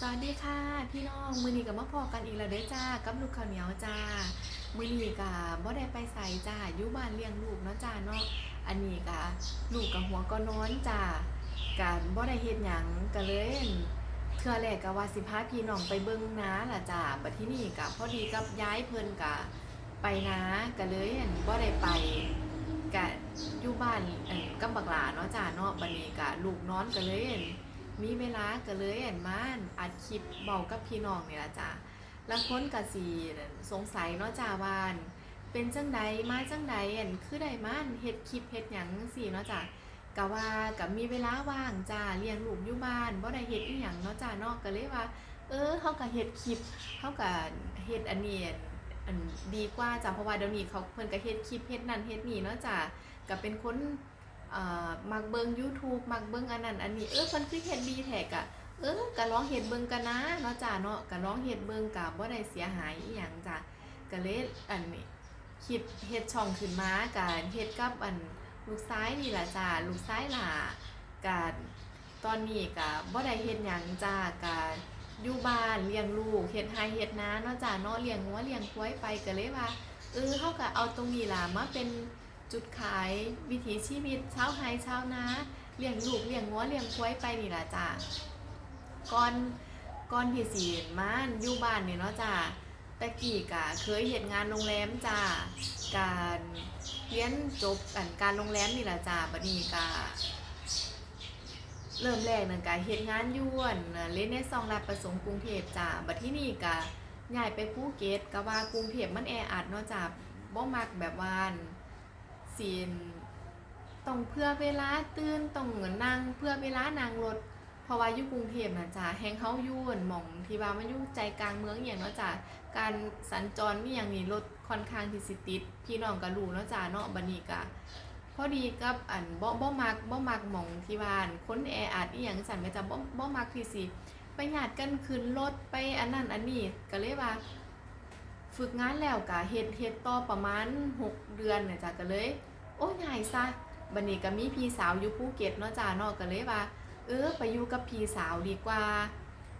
สวัสดีค่ะ พี่น้องมือนี้กับมาพอกันอีกแล้วเด้อจ้ากับลูกข้าวเหนียวจ้ามือนี้กับบ่ได้ไปใส่จ้าอยู่บ้านเลี้ยงลูกเนาะจ้าเนาะอันนี้กับลูกกับหัวก็นอนจ้ากับบ่ได้เฮ็ดหยังก็เลยเทื่อแรกก็ว่าสิพาพี่น้องไปเบิ่งน้าล่ะจ้าบัดที่นี่กับพอดีกับย้ายเพิ่นกะไปนาก็เลยบ่ได้ไปกะอยู่บ้านกับบักหลาเนาะจ้าเนาะบัดนี้กะลูกนอนก็เลย มีเวลาก็เลยเห็นมานอัดคลิปเบากับพี่น้องนี่ละจ้ะแล้วค้นกะสีสงสัยเนาะจ้าวันเป็นจังใดมาจังใดอันคือได้มาเฮ็ดคลิปเฮ็ดหยังสิเนาะจ้ะกะว่ากับมีเวลาว่างจ้าเลี้ยงลูกอยู่บ้านบ่ได้เฮ็ดอีหยังเนาะจ้านาะก็เลยว่า เออเฮาก็เฮ็ดคลิปเฮาก็เฮ็ดอันนี้อันดีกว่าจ้ะเพราะว่าเดี๋ยวนี้เขาเพิ่นก็เฮ็ดคลิปเฮ็ดนั่นเฮ็ดนี่เนาะจ้ะก็เป็นคน มักเบิง YouTube มักเบิงอันนั้นอันนี้เออเพิ่นคือเฮ็ดดีแท้กะเออก็ลองเฮ็ดเบิงกันนะเนาะจ้าเนาะก็ลองเฮ็ดเบิงกะบ่ได้เสียหายอีหยังจ้ะก็เลยอันนี้คิดเฮ็ดช่องขึ้นมากะเฮ็ดกับอันลูกซ้ายนี่ล่ะจ้าลูกซ้ายล่ะกะตอนนี้กะบ่ได้เฮ็ดหยังจ้ากะอยู่บ้านเลี้ยงลูกเฮ็ดไร่เฮ็ดนาเนาะจ้าเนาะเลี้ยงงัวเลี้ยงควายไปก็เลยว่าเออเฮาก็เอาตรงนี้ล่ะมาเป็น จุดขายวิถีชีวิตเช้าไฮเช้านาเลี้ยงลูกเลี้ยงงัวเลี้ยงควายไปนี่ละจ้ะก่อนก่อนที่สิมาอยู่บ้านนี่เนาะจ้ะตะกี้กะเคยเฮ็ดงานโรงแรมจ้ะการเรียนจบกันการโรงแรมนี่ละจ้ะบัดนี้กะเริ่มแรกนั่นกะเฮ็ดงานยวนเล่นในซองลาดประสงค์กรุงเทพจ้ะบัดที่นี่กะย้ายไปภูเก็ตก็ว่ากรุงเทพมันแออัดเนาะจ้ะบ่มักแบบว่า ศีลต้องเพื่อเวลาตื่นต้องนั่งเพื่อเวลานั่งรถเพราะว่าอยู่กรุงเทพนะจ๊ะแฮงเฮาอยู่นหม่องที่ว่ามันอยู่ใจกลางเมืองอย่างเนาะจ้ะการสัญจรมีอย่างนี้รถค่อนข้างที่สิติดพี่น้องก็รู้เนาะจ้ะเนาะบัดนี้ก็พอดีกับอันบ่บ่มักบ่มักหม่องที่ว่านคนแออัดอีหยังสั่นก็จะบ่บ่มักที่สิไปญาติกันขึ้นรถไปอันนั้นอันนี้ก็เลยว่า ฝึกงานแล้วกะเฮ็ดเฮ็ดต่อประมาณ 6 เดือนเนี่ยจ้ะก็เลย โอ้ยง่ายซะบัดนี้ก็มีพี่สาวอยู่ภูเก็ตเนาะจ้าเนาะก็เลยว่า เออไปอยู่กับพี่สาวดีกว่า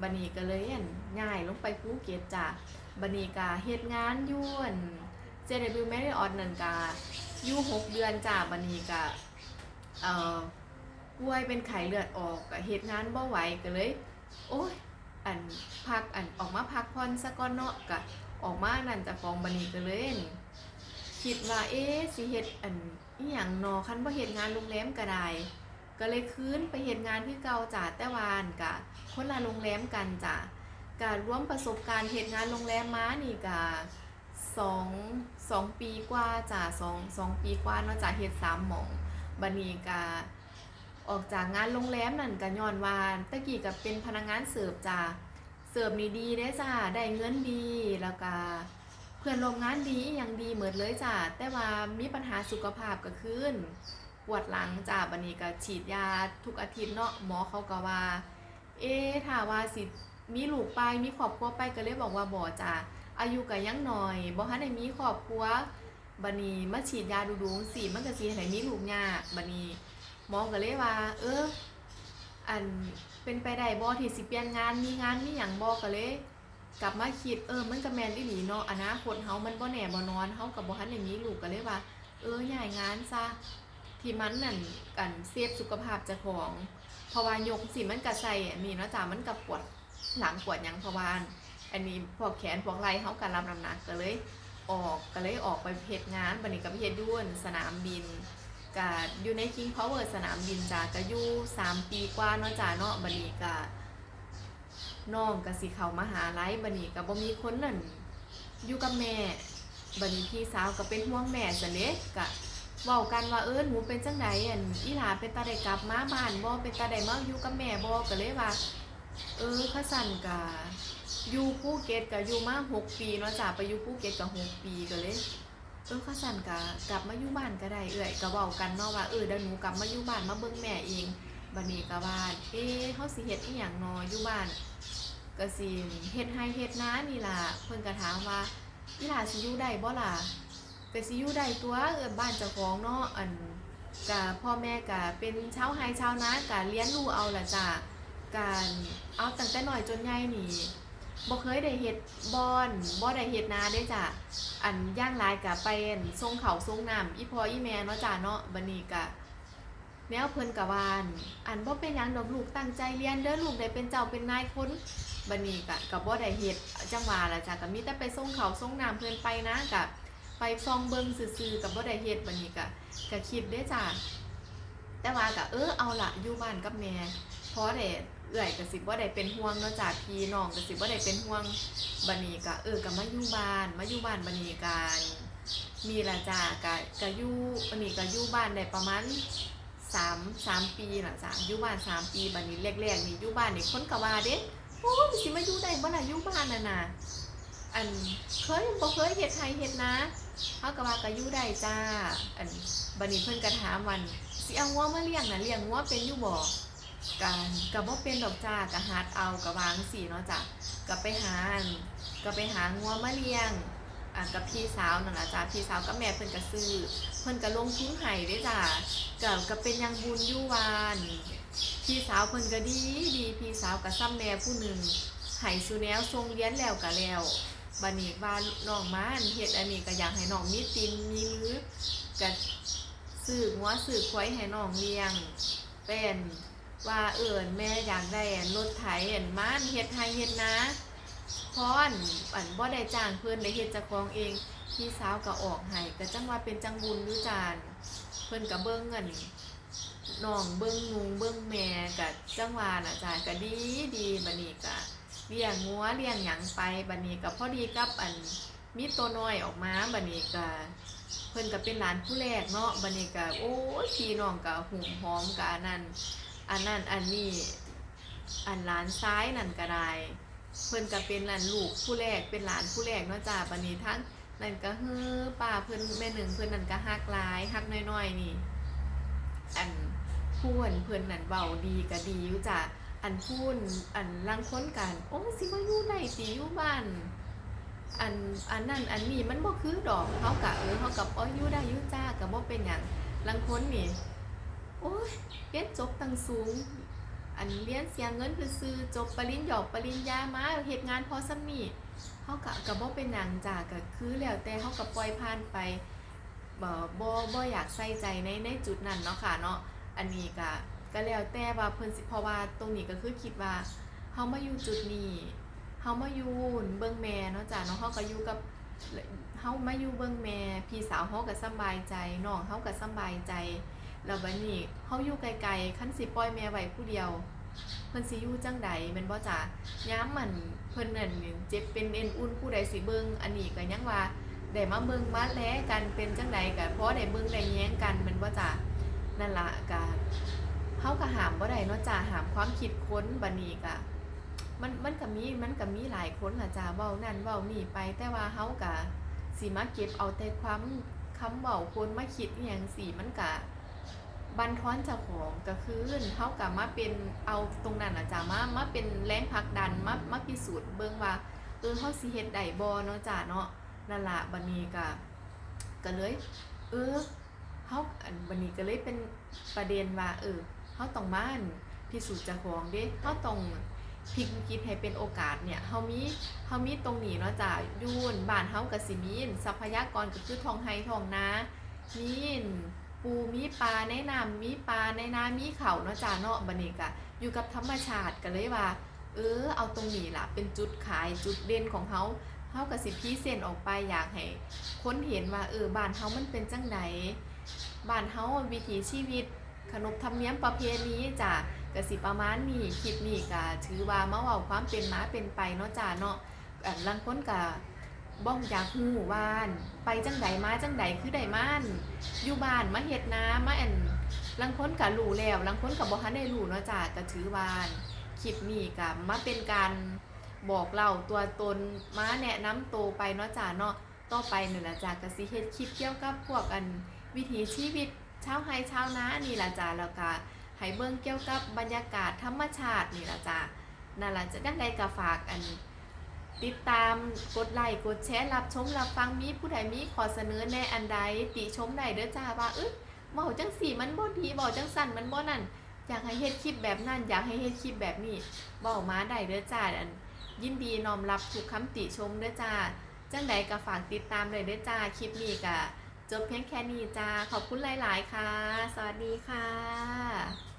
บัดนี้ก็เลยอั่นง่ายลงไปภูเก็ตจ้ะบัดนี้ก็เฮ็ดงานยู่อั่น JW Marriott นั่นก็อยู่6เดือนจ้ะบัดนี้ก็เอ่อป่วยเป็นไข้เลือดออกก็เฮ็ดงานบ่ไหวก็เลย โอ้ยอันพักอันออกมาพักผ่อนซะก่อนเนาะก็ออกมานั่นจะฟองบัดนี้ก็เลย คิดว่าเอ๊ะสิเฮ็ดอันอีหยังนอคันบ่เฮ็ดงานโรงแรมก็ได้ก็เลยคืนไปเฮ็ดงานที่เก่าจ้ะแต่วาอั่นกะคนละโรงแรมกันจ้ะก็รวมประสบการณ์เฮ็ดงานโรงแรมมานี่ก็สองสองปีกว่าจ้ะสองสองปีกว่าเนาะจ้ะเฮ็ดสามหม่องบัดนี้ก็ออกจากงานโรงแรมนั่นก็ย้อนว่าตะกี้ก็เป็นพนักงานเสิร์ฟจ้ะเสิร์ฟนี่ดีเด้จ้ะได้เงินดีแล้วก็ เพื่อนร่วมงานดีอหยังดีเหมือนเลยจ้ะแต่ว่ามีปัญหาสุขภาพก็ขึ้นปวดหลังจ้ะบันนี้ก็ฉีดยาทุกอาทิตย์เนาะหมอเขาก็ว่า เอ๊ถ้าว่าสิมีลูกไปมีครอบครัวไปก็เลยบอกว่าบ่จ้ะอายุก็ยังหน้อยบ่ทันได้มีครอบครัวบัดนี้มาฉีดยาดูๆสิมันก็สิให้มีลูกยากบัดนี้หมอก็เลยว่า เอออันเป็นไปได้บ่ที่สิเปลี่ยนงานมีงานมีหยังบ่ก็เลย กลับมาคิดเออมันก็แมนอีหลีเนาะอนาคตเฮามันบ่แน่บ่นอนเฮากับบ่ทันได้มีลูกก็เลยว่า เออย้ายงานซะที่มันนั่นกันเซฟสุขภาพเจ้าของเพราะว่ายกสิมันก็ใส่มีเนาะจ้ะมันก็ปวดหลังปวดหยังเพราะว่าอันนี้พวกแขนพวกไหล่เฮาก็รับน้ำหนักก็เลยออกก็เลยออกไปเฮ็ดงานบัดนี้ก็ไปเฮ็ดอยู่นสนามบินก็อยู่ใน King Power สนามบินจ้ะก็อยู่สามปีกว่าเนาะจ้ะเนาะบัดนี้ก็ น้องก็สิเข้ามาหาลัยบัดนี้ก็บ่มีคนนั่นอยู่กับแม่บัดนี้พี่สาวก็เป็นห่วงแม่ซะเด้ก็เว้ากันว่าเออหนูเป็นจังไดอันอีหลาเป็นตาได้กลับมาบ้านบ่เป็นตาได้มาอยู่กับแม่บ่ก็เลยว่า เออเขาสั่นก็อยู่ภูเก็ตก็อยู่มาหกปีเนาะจ้ะไปอยู่ภูเก็ตก็หกปีก็เลยเออเขาสั่นก็กลับมาอยู่บ้านก็ได้เอื้อยก็เว้ากันเนาะว่าเออเดี๋ยวหนูกลับมาอยู่บ้านมาเบิ่งแม่เองบัดนี้ก็ว่าเอ๊ะเฮาสิเฮ็ดอีหยังเนาะอยู่บ้าน ก็สิเฮ็ดให้เฮ็ดนานี่ล่ะเพิ่นก็ถามว่าอีหล่าสิอยู่ได้บ่ล่ะก็สิอยู่ได้ตัวเอิ้นบ้านเจ้าของเนาะอันก็พ่อแม่ก็เป็นชาวไร่ชาวนาก็เลี้ยงลูกเอาล่ะจ้ะการเอาตั้งแต่น้อยจนใหญ่นี่บ่เคยได้เฮ็ดบอนบ่ได้เฮ็ดนาเด้จ้ะอันย่างหลายก็ไปอั่นส่งเขาวส่งน้ำอีพ่ออีแม่เนาะจ้ะเนาะบัดนี้ก็ แนวเพิ่นก็ว่าอั่นอันบ่เป็นหยังดอกลูกตั้งใจเรียนเด้อลูกได้เป็นเจ้าเป็นนายคนบัดนี้ก็ก็บ่ได้เฮ็ดจังว่าล่ะจ้ะก็มีแต่ไปส่งเขาส่งน้ำเพิ่นไปนะก็ไปส่องเบิ่งซื่อๆก็บ่ได้เฮ็ดบัดนี้ก็ก็คิดเด้จ้ะแต่ว่าก็เออเอาล่ะอยู่บ้านกับแม่เพราะได้เอื่อยก็สิบ่ได้เป็นห่วงเนาะจากพี่น้องก็สิบ่ได้เป็นห่วงบัดนี้ก็เออก็มาอยู่บ้านมาอยู่บ้านบัดนี้กันมีละจ้าก็ก็อยู่บัดนี้ก็อยู่บ้านได้ประมาณ 3 3ปีล่ะจ้ะอยู่บ้าน3ปีบัดนี้แรกๆนี่ยูบ้านนี่คนก็ว่าเด้โอ้ยสิมาอยู่ได้บ่ล่ะอยู่บ้านน่ะน่ะอันเคยบ่เคยเฮ็ดไทยเฮ็ดนะเฮาก็ว่าก็อยู่ได้จ้า อันบัดนี้เพิ่นก็ถามวันสิเอางัวมาเลี้ยงน่ะเลี้ยงงัวเป็นอยู่บ่การกับว่เป็นดอกจ้ากับฮาร์ดเอากับวางสีเนาะจ้ะกับไปหาอันกับไปหางัวมาเลี้ยง อะกับพี่สาวนั่นแหละจ้ะพี่สาวกับแม่เพิ่นก็ซื้อ เพิ่นก็ลงทุนให้เด้จ้ะกับกับเป็นยังบุญอยู่วานพี่สาวเพิ่นก็ดีดีพี่สาวกับซ้ำแม่ผู้หนึ่งให้สุแนวทรงเรียนแล้วก็แล้วบัดนี้ว่าน้องมาอันเฮ็ดอันนี้ก็อยากให้น้องมีตีนมีมือก็ซื้องัวซื้อควายให้น้องเลี้ยงเป็นว่าเอิญแม่อยากได้อันรถไถอันม้านเฮ็ดไทยเฮ็ดนะ พอนอันบ่ได้จ้างเพิ่นได้เฮ็ดเจากของเองพี่สาวก็ออกให้ก็จังว่าเป็นจังบุญอยู่จานเพิ่นก็เบิ่งเงินน้องเบิ่งนุงเบิ่งแม่ก็จังว่าน่ะจ้าก็ดีดีบัดนี้ก็เลี้ยงงัวเลี้ยงหยังไปบัดนี้ก็พอดีกับอันมีตัวน้อยออกมาบัดนี้ก็เพิ่นก็เป็นหลานผู้แรกเนาะบัดนี้ก็โอ้พี่น้องก็หุ่มหอมกะอันนั้นอันนั้นอันนี้อันหลานซ้ายนั่นก็ได้ เพิ่นก็เป็นหลานลูกผู้แรกเป็นหลานผู้แรกเนาะจ้าบัดนี้ทั้งนั่นก็เฮ้อป้าเพิ่นแม่หนึ่งเพิ่นนั่นก็ฮักหลายฮักน้อยๆนี่ อันพูนเพิ่นนั่นเว้าดีก็ดีอยู่จ้ะอันพูนอันลังค้นกันโอ้สิมาอยู่ได้สิอยู่บ้านอันอันนั้นอันนี้มันบ่คือดอกเขากะเออเขากับอ๋ออยู่ได้อยู่จ้าก็บ่เป็นหยังลังค้นนี่โอ้ยเรียนจบตังสูง อันเรียนเสียเงินคือซื้อจบปริญญาปริญญามาเฮ็ดงานพอซ้ำนี่เฮาก็ก็บ่เป็นหยังจาก็คือแล้วแต่เฮาก็ปล่อยผ่านไปบ่บ่บ่อยากใส่ใจในในจุดนั้นเนาะค่ะเนาะอันนี้ก็ก็แล้วแต่ว่าเพิ่นสิเพราะว่าตรงนี้ก็คือคิดว่าเฮามาอยู่จุดนี้เฮามาอยู่เบิ่งแม่เนาะจ้าเนาะเฮาก็อยู่กับเฮามาอยู่เบิ่งแม่พี่สาวเฮาก็สบายใจน้องเฮาก็สบายใจ แล้วบัดนี้เฮาอยู่ไกลๆคันสิปล่อยแม่ไว้ผู้เดียวเพิ่นสิอยู่จังใดแม่นบ่จ้ะย้ำมันเพิ่นนั่นเจ็บเป็นเอ็นอุ่นผู้ใดสิเบิ่งอันนี้ก็ยังว่าได้มาเบิ่งมาแลกันเป็นจังใดก็เพราะได้เบิ่งได้แย้งกันแม่นบ่จ้ะนั่นล่ะก็เฮาก็หามบ่ได้เนาะจ้ะหามความคิดค้นบัดนี้ก็มันมันก็มีมันก็มีหลายคนล่ะจ้ะเว้านั่นเว้านี่ไป แต่ว่าเฮาก็สิมาเก็บเอาแต่ความคำเว้าคนมาคิดอหยังสิมันก็ บันทอนเจ้าของก็คือเท่ากับมาเป็นเอาตรงนั้นอะจ้ะมามาเป็นแรงผลักดันมามาพิสูจน์เบิ่งว่าเออเฮาสิเฮ็ดได้บ่เนาะจ้ะเนาะนั่นล่ะบัดนี้ก็ก็เลย เออเฮาอันบัดนี้ก็เลยเป็นประเด็นว่า เออเฮาต้องมานพิสูจน์เจ้าของเด้เฮาต้องพลิกวิกฤตให้เป็นโอกาสเนี่ยเฮามีเฮามีตรงนี้เนาะจ้ะอยูนบ้านเฮาก็สิมีทรัพยากรก็คือทองไห้ทองนามี ปูมีปลาในน้ำมีปลาในน้ำมีเขาเนาะจ้าเนาะบันนี้กะอยู่กับธรรมชาติกันเลยว่า เออ เอาตรงนี้ล่ะ เป็นจุดขายจุดเด่นของเขาเฮากับสิพีเซนออกไปอยากให้ค้นเห็นว่าเออบ้านเฮามันเป็นจังไดบ้านเฮาวิถีชีวิต ขนบธรรมเนียมประเพณีจ้ะกสิประมาณนี้คลิปนี้ก็ถือว่ามาเว้าความเป็นมาเป็นไปเนาะจ้าเนาะอันลังคนกะ บ้องอยากฮู้ว่าน ไปจังใดมาจังใดคือได้ม่านอยู่บ้านมาเฮ็ดนามาแอนลังค้นก็รู้แล้วลังค้นก็บ่ทันได้รู้เนาะจ้ะก็ถือว่าคลิปนี้ก็มาเป็นการบอกเล่าตัวตนมาแนะนำโตไปเนาะจ้ะเนาะต่อไปนี่ล่ะจ้ะก็สิเฮ็ดคลิปเกี่ยวกับพวกอันวิถีชีวิตชาวไร่ชาวนานี่ล่ะจ้ะแล้วก็ให้เบิ่งเกี่ยวกับบรรยากาศธรรมชาตินี่ล่ะจ้ะนั่นล่ะจะได้ก็ฝากอัน ติดตามกดไลค์กดแชร์รับชมรับฟังมีผู้ใดมีขอเสนอแนะอันใดติชมได้เด้อจ้าว่าเอ้ยเว้าจังสี่มันบ่ดีเว้าจังสั่นมันบ่นั่นอยากให้เฮ็ดคลิปแบบนั้นอยากให้เฮ็ดคลิปแบบนี้บอกมาได้เด้อจ้าอันยินดีน้อมรับทุกคำติชมเด้อจ้าจังใดก็ฝากติดตามเลยเด้อจ้าคลิปนี้ก็จบเพียงแค่นี้จ้าขอบคุณหลาย ๆ ค่ะ สวัสดีค่ะ